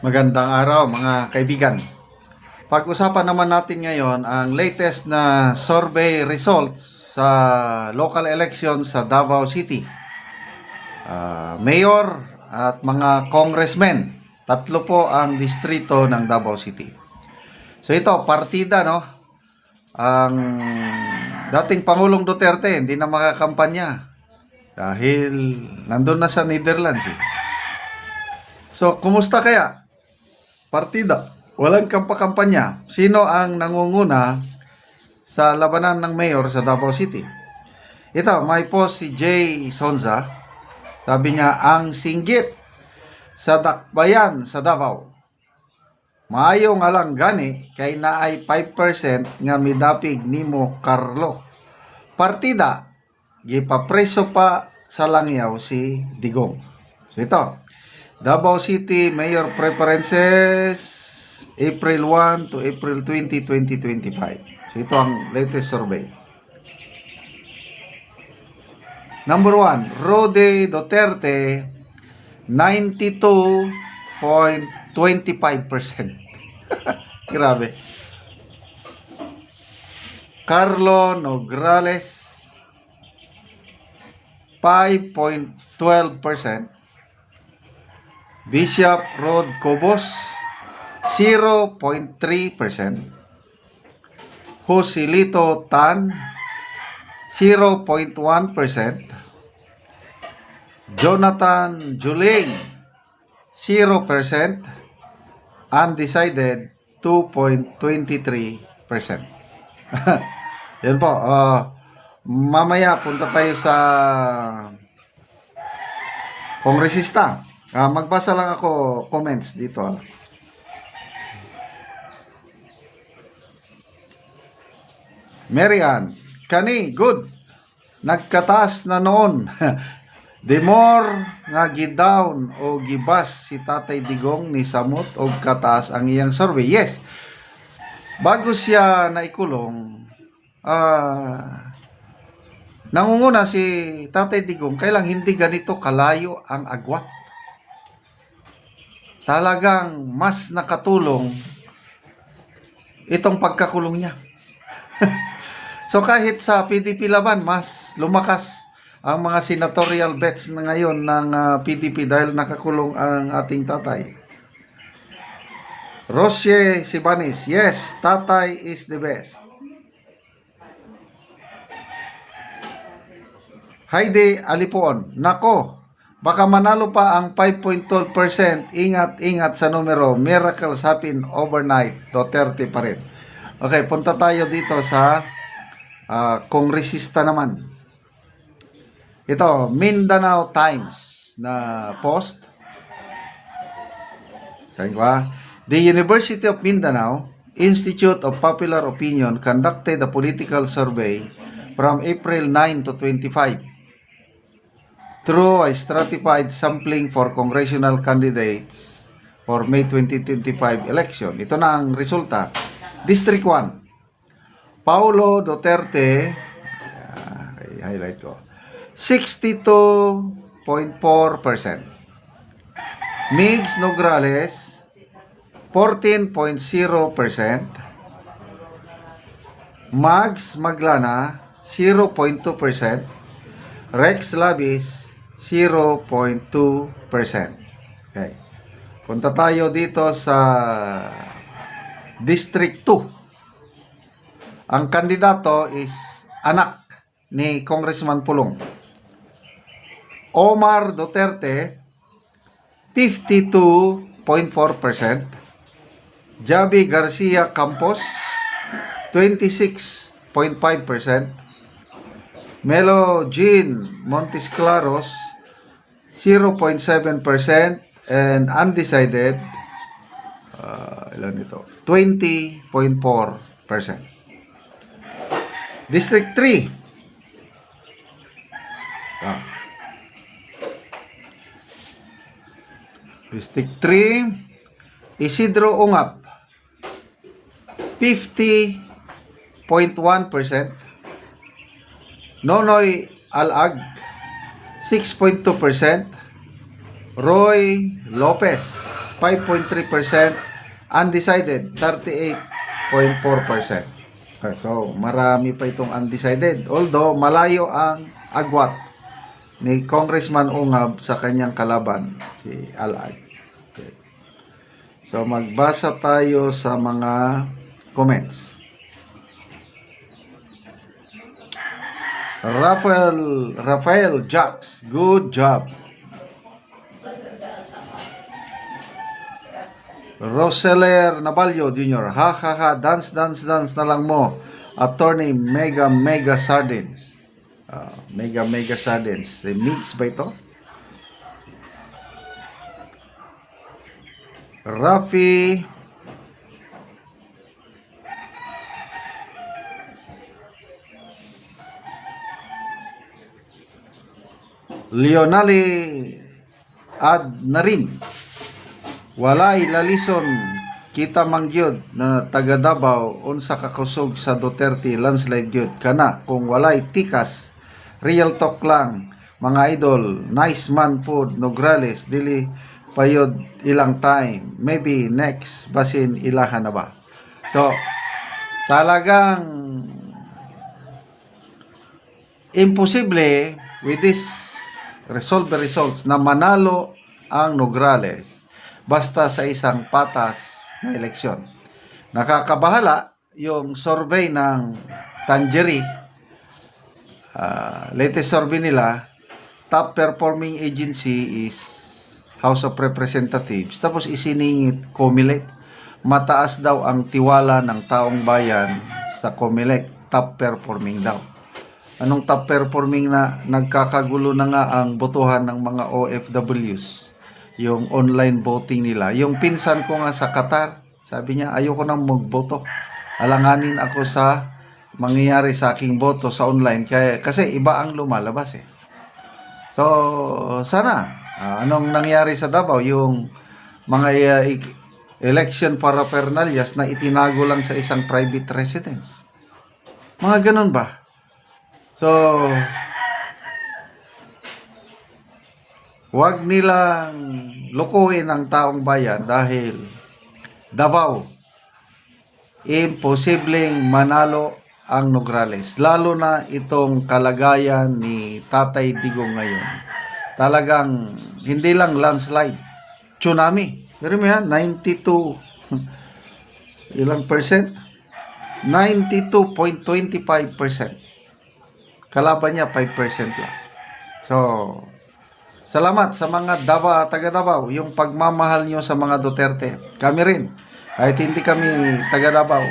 Magandang araw mga kaibigan. Pag-usapan naman natin ngayon ang latest na survey results sa local election sa Davao City. Ah, mayor at mga congressmen. Tatlo po ang distrito ng Davao City. So ito, partida no. Ang dating Pangulong Duterte hindi na makakampanya dahil nandun na sa Netherlands eh. So, kumusta kaya? Partida. Walang kampakampanya. Sino ang nangunguna sa labanan ng mayor sa Davao City? Ito, may post si Jay Sonza. Sabi niya, ang singgit sa dakbayan sa Davao. Maayo nga lang gani kay naay 5% nga midapig nimo Carlo. Partida gipapreso pa sa langyaw si Digong. So ito, Davao City Mayor Preferences April 1 to April 20, 2025. So ito ang latest survey. Number 1, Rode Duterte 92.25%. Grabe. Carlo Nograles 5.12%. Bishop Road Cobos 0.3%. Joselito Tan 0.1%. Jonathan Juling 0%. Undecided 2.23%. Yan po. ah, mamaya punta tayo sa kongresista. Ah, magbasa lang ako comments dito. ah. Mary Ann, kani, good. Nagkataas na noon. The more nga gidown o gibas si Tatay Digong ni Samot o kataas ang iyang survey. Yes. Bago siya naikulong, ah nangunguna si Tatay Digong kailang hindi ganito kalayo ang agwat. Talagang mas nakatulong itong pagkakulong niya. so kahit sa PDP laban, mas lumakas ang mga senatorial bets na ngayon ng ah, PDP dahil nakakulong ang ating tatay. Rosie Sibanis, yes, tatay is the best. Heidi Alipuon, nako, baka manalo pa ang 5.12%. Ingat, ingat sa numero. Miracles happen overnight. Duterte pa rin. Okay, punta tayo dito sa ah, kongresista naman. Ito, Mindanao Times na post. Ko ah, The University of Mindanao Institute of Popular Opinion conducted a political survey from April 9 to 25 through a stratified sampling for congressional candidates for May 2025 election. Ito na ang resulta. District 1, Paulo Duterte, ah, i-highlight ko, 62.4%. Migs Nograles, 14.0%. Mags Maglana, 0.2%. Rex Labis, 0.2%. Okay. Punta tayo dito sa District 2. Ang kandidato is anak ni Congressman Pulong. Omar Duterte, 52.4%. Javi Garcia Campos, 26.5%. Melo Jean Montes Claros 0.7% and undecided uh, ilan ito? 20.4% District 3 ah. District 3 Isidro Ungap 50.1% Nonoy Alag 6.2%. Roy Lopez 5.3%, undecided 38.4%. Okay, So, marami pa itong undecided. Although, malayo ang agwat ni Congressman Ungab sa kanyang kalaban, si Alad. Okay. So, magbasa tayo sa mga comments. Rafael, Rafael Jacks, good job. Roseler Nabalio Jr. Ha ha ha, dance dance dance na lang mo. Attorney Mega Mega Sardines. Ah, mega Mega Sardines. Eh, mix ba ito? Rafi Leonali ad na rin. Walay lalison kita mangyod na taga Davao unsa ka kusog sa Duterte landslide gyud kana kung walay tikas real talk lang. Mga idol nice man pod Nograles dili payod ilang time. Maybe next basin ilahan na ba? So talagang imposible with this resolve results na manalo ang Nograles basta sa isang patas na eleksyon. Nakakabahala yung survey ng Tangerie, ah, latest survey nila, top performing agency is House of Representatives. Tapos isiningit COMELEC. Mataas daw ang tiwala ng taong bayan sa COMELEC. Top performing daw. Anong top performing na nagkakagulo na nga ang botohan ng mga OFWs? Yung online voting nila. Yung pinsan ko nga sa Qatar, sabi niya, ayoko nang magboto. Alanganin ako sa mangyayari sa aking boto sa online. Kaya, kasi iba ang lumalabas eh. So, sana, ah, anong nangyari sa Davao? Yung mga uh, election paraphernalias na itinago lang sa isang private residence. Mga ganun ba? So, Huwag nilang lukuhin ang taong bayan dahil Davao, imposibleng manalo ang Nograles. Lalo na itong kalagayan ni Tatay Digong ngayon. Talagang hindi lang landslide, tsunami. Pero mo yan, 92, ilang percent? 92.25%. Kalaban niya 5% lang. So, Salamat sa mga Dava, taga Davao, yung pagmamahal nyo sa mga Duterte. Kami rin, kahit hindi kami taga Davao,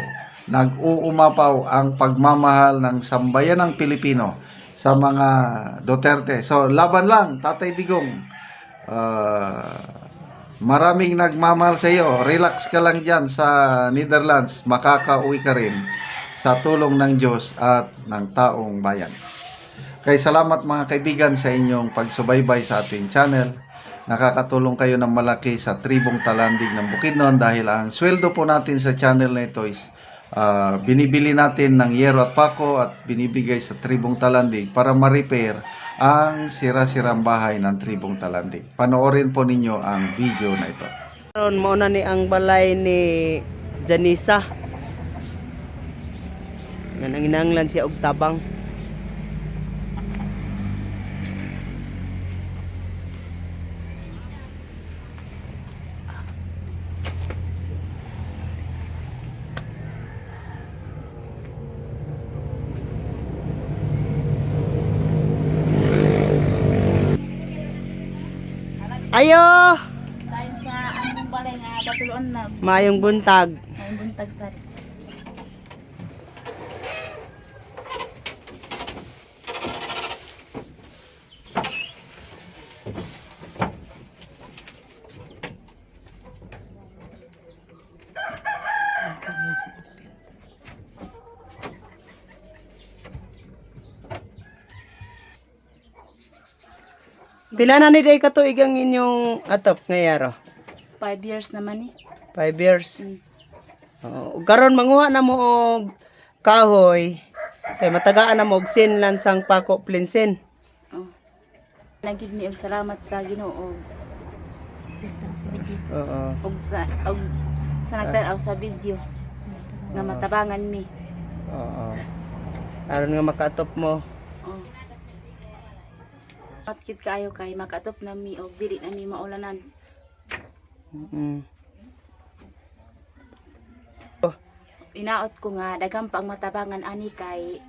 nag-uumapaw ang pagmamahal ng sambayan ng Pilipino sa mga Duterte. So, laban lang, Tatay Digong. Ah, maraming nagmamahal sa iyo. Relax ka lang dyan sa Netherlands. Makakauwi ka rin sa tulong ng Diyos at ng taong bayan. Kay salamat mga kaibigan sa inyong pagsubaybay sa ating channel. Nakakatulong kayo ng malaki sa Tribong Talandig ng Bukidnon dahil ang sweldo po natin sa channel na ito is ah, binibili natin ng yero at pako at binibigay sa Tribong Talandig para ma-repair ang sira-sirang bahay ng Tribong Talandig. Panoorin po ninyo ang video na ito. Karon mo na ni ang balay ni Janisa. Nga nanginanglan siya og tabang. Ayo! Dahil sa anong balay nga katuluan na Mayong buntag. may buntag sa Pila na ni day katuig ang inyong atop ngayaro? 5 years naman eh. Five years. Mm. Oo. karon manguha na mo og kahoy. Kay matagaan na mo og sinlan sang pako plinsin. Oh. Nagid mi og salamat sa Ginoo. Oo. Og sa og sa nagtanaw sa video nga matabangan mi. Oo. Aron nga makaatop mo. Oh. Matkit kayo kay makatop na mi og dili na mi maulanan. Mm. Inaot ko nga daghang pang matabangan ani kay